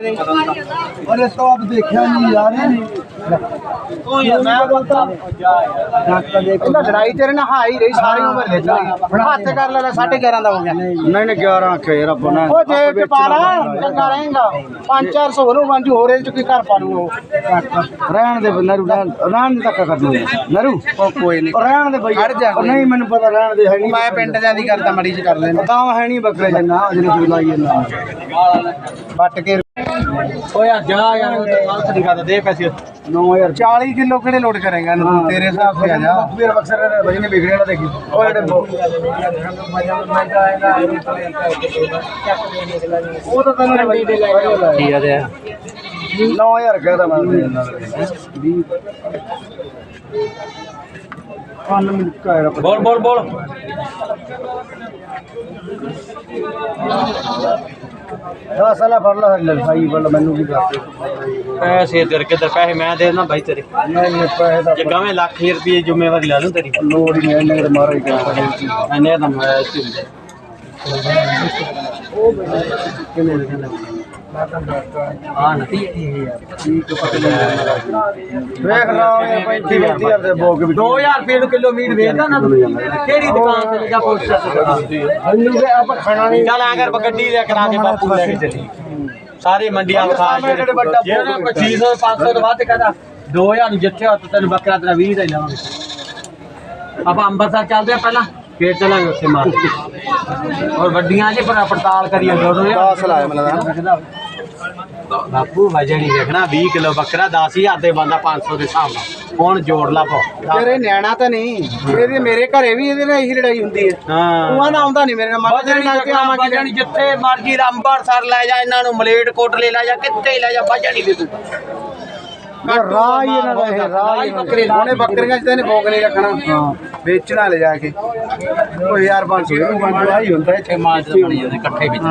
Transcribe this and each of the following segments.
अरे तो अब देखा नहीं यार ਤੂੰ ਯਾਰ ਮੈਂ ਬੋਲਦਾ ਇਹਦਾ ਲੜਾਈ ਤੇਰੇ ਨਾਲ ਹਾਈ ਰਹੀ ਸਾਰੀ ਉਮਰ ਲੈ ਚਲੀ ਹੱਥ ਕਰ ਲੈ 11.5 ਦਾ ਹੋ ਗਿਆ ਨਹੀਂ ਨਹੀਂ 11 ਆਖੇ ਯਾਰ ਆਪਾਂ ਨੇ ਉਹ ਜੇਬ ਚ ਪਾ ਲਾ ਚੰਗਾ ਰਹੇਗਾ 5-400 ਹੋਰ ਵਾਂਜੂ ਹੋਰ ਇਹ ਚ ਕੀ ਘਰ ਪਾ ਲੂ ਉਹ ਰਹਿਣ ਦੇ ਨਰੂ ਰਹਿਣ ਰਹਿਣ ਦੇ ਤੱਕ ਕਰ ਦੂੰ ਨਰੂ ਉਹ ਕੋਈ ਨਹੀਂ ਉਹ ਰਹਿਣ ਦੇ ਬਈ ਖੜ ਜਾ ਉਹ ਨਹੀਂ ਮੈਨੂੰ ਪਤਾ ਰਹਿਣ ਦੇ ਹੈ ਨਹੀਂ ਮੈਂ ਪਿੰਡ ਜਾਂਦੀ ਕਰਦਾ ਮੜੀ ਚ ਕਰ ਲੈਣਾ ਤਾਂ ਹੈ ਨਹੀਂ ਬੱਕਰੇ ਜੰਨਾ ਜਿਹਨੇ ਤੂੰ ਲਾਈ ਜੰਨਾ ਵੱਟ ਕੇ ਓ ਯਾਰ ਜਾ ਯਾਰ ਉਹ ਤਾਂ ਗਲਤ ਨਹੀਂ ਕਰਦਾ ਦੇ ਪੈਸੇ। 9000 40 ਕਿਲੋ ਕਿਹੜੇ ਲੋਡ ਕਰੇਗਾ? ਇਹਨੂੰ ਤੇਰੇ ਹਿਸਾਬ ਤੇ ਆ ਜਾ। ਮੇਰਾ ਬਕਸਰ ਬਈ ਨੇ ਵਿਗੜੇ ਨਾ ਦੇਖੀ। ਉਹ ਜਿਹੜੇ ਉਹ ਤਾਂ ਤੈਨੂੰ ਬਈ ਦੇ ਲੈ ਠੀਕ ਆ ਤੇ 9000 ਕਹਦਾ ਮੈਂ। ਦੇ ਦਿੰਦਾ 20 ਕੰਨ ਮਿਲ ਕਾਇਰ ਬੋਲ ਬੋਲ ਬੋਲ। ਦਾ ਸਾਲਾ ਫੜ ਲਾ ਲੈ ਭਾਈ ਬਲ ਮੈਨੂੰ ਵੀ ਦੱਸ ਪੈਸੇ ਤੇਰੇ ਕਿੱਧਰ ਪੈਸੇ ਮੈਂ ਦੇ ਦੇਣਾ ਭਾਈ ਤੇਰੇ। ਨਹੀਂ ਨਹੀਂ ਪੈਸੇ ਦਾ ਜੇ ਗਾਵੇਂ ਲੱਖ ਰੁਪਏ ਜ਼ਿੰਮੇਵਾਰੀ ਲੈ ਲੂੰ ਤੇਰੀ। ਲੋੜ ਹੀ ਨਹੀਂ ਇਹਨੇ ਤੇ ਮਾਰਾ ਹੀ ਕਰਦਾ ਮੈਨੇ ਤਾਂ ਮੈਂ ਇੱਥੇ ਹੁੰਦੇ। ਹਾਂ ਨਾ ਠੀਕ ਵੇਖ ਲਾ ਇਹ 35 20000 ਦੇ ਬੋਗ ਵੀ 2000 ਰੁਪਏ ਨੂੰ ਕਿਲੋ ਮੀਟ ਵੇਚਦਾ ਨਾ? ਕਿਹੜੀ ਦੁਕਾਨ ਤੇ ਜਾ ਪੁੱਛ ਇਹਨੂੰ ਤੇ ਆਪਾਂ ਖਾਣਾ ਨਹੀਂ ਚੱਲ ਆ ਕਰ ਗੱਡੀ ਲੈ ਕਰਾ ਕੇ ਬਾਪੂ ਲੈ ਕੇ ਚੱਲੀ ਸਾਰੇ ਮੰਡੀਆਂ ਵਿਖਾ ਜੇ ਕੋਈ 600 500 ਤੋਂ ਵੱਧ ਕਹਦਾ 2000 ਨੂੰ ਜਿੱਥੇ ਹੱਥ ਤੈਨੂੰ ਬੱਕਰਾ ਤੇਰਾ 20 ਦਾ ਹੀ ਲਵਾਂਗੇ ਆਪਾਂ ਅੰਮ੍ਰਿਤਸਰ ਚੱਲਦੇ ਆ ਪਹਿਲਾਂ ਫੇਰ ਚੱਲਾਂਗੇ ਉੱਥੇ ਮਾਰ ਔਰ ਵੱਡੀਆਂ ਜੇ ਪਰ ਪੜਤਾਲ ਕਰੀਏ ਦੋਨੋਂ 10 ਲਾਇਆ ਮੈਨੂੰ ਬਾਪੂ ਵਜਣ ਨਹੀਂ ਵੇਖਣਾ 20 ਕਿਲੋ ਬੱਕਰਾ 10000 ਦੇ ਬੰਦਾ 500 ਦੇ ਹਿਸਾਬ ਨਾਲ। ਹੁਣ ਜੋੜ ਲਾ ਪੋ ਤੇਰੇ ਨਿਆਣਾ ਤਾਂ ਨਹੀਂ ਇਹਦੇ ਮੇਰੇ ਘਰੇ ਵੀ ਇਹਦੇ ਨਾਲ ਇਹੀ ਲੜਾਈ ਹੁੰਦੀ ਹੈ। ਹਾਂ। ਤੂੰ ਨਾ ਆਉਂਦਾ ਨਹੀਂ ਮੇਰੇ ਨਾਲ ਮਾਤਾ ਵਜਣ ਨਾਲ ਤੇ ਆਵਾਂਗੇ ਵਜਣ। ਜਿੱਥੇ ਮਰਜ਼ੀ ਅੰਬਰਸਰ ਲੈ ਜਾ ਇਹਨਾਂ ਨੂੰ ਮਲੇਟ ਕੋਟਲੇ ਲੈ ਜਾ ਕਿੱਥੇ ਲੈ ਜਾ ਵਜਣ ਹੀ ਦੇ ਤੂੰ। ਰਾਹ ਹੀ ਇਹਨਾਂ ਦਾ ਇਹ ਰਾਹ ਹੀ ਬੱਕਰੇ ਉਹਨੇ ਬੱਕਰੀਆਂ ਚ ਤਾਂ ਇਹਨੇ ਭੋਗ ਨਹੀਂ ਰੱਖਣਾ। ਹਾਂ। ਵੇਚਣਾ ਲੈ ਜਾ ਕੇ। ਉਹ ਯਾਰ 500 ਇਹਨੂੰ ਬੰਦ ਆਈ ਹੁੰਦਾ। ਇੱਥੇ ਮਾਜ ਦਾ ਬਣੀ ਜਾਂਦੇ ਇਕੱਠੇ ਵਿੱਚ।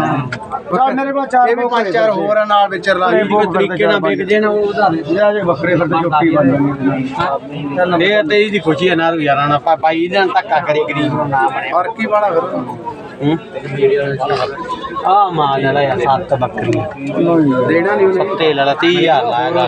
ਚੱਲ ਮੇਰੇ ਕੋਲ ਚਾਰ ਇਹ ਵੀ ਪੰਜ ਚਾਰ ਹੋਰ ਆ ਨਾਲ ਵਿਚਰ ਲਾ ਲਈ। ਕੋਈ ਤਰੀਕੇ ਨਾਲ ਵਿਕ ਜੇ ਨਾ ਉਹ ਉਧਾਰ ਜਿਹੜਾ ਜੇ ਬੱਕਰੇ ਫਿਰ ਤੇ ਚੁੱਪੀ ਬਣ ਜਾਂਦੀ ਇਹ ਤੇ ਇਹਦੀ ਖੁਸ਼ੀ ਹੈ ਨਾ ਯਾਰਾਂ ਨਾਲ। ਪਾ- ਭਾਈ ਇਹਨਾਂ ਨੂੰ ਧੱਕਾ ਕਰੀ ਗਰੀਬ ਨੂੰ ਨਾ ਬਣੇ। ਫ਼ਰਕ ਕੀ ਬਣਾ ਫਿਰ? ਆ ਮਾਂ ਲੈ ਲਾ ਯਾਰ ਸੱਤ ਬੱਕਰੀਆਂ। ਦੇਣਾ ਨਹੀਂ ਉਹਨੇ। ਸੱਤੇ ਲੈ ਲਾ 30000 ਲਾਏਗਾ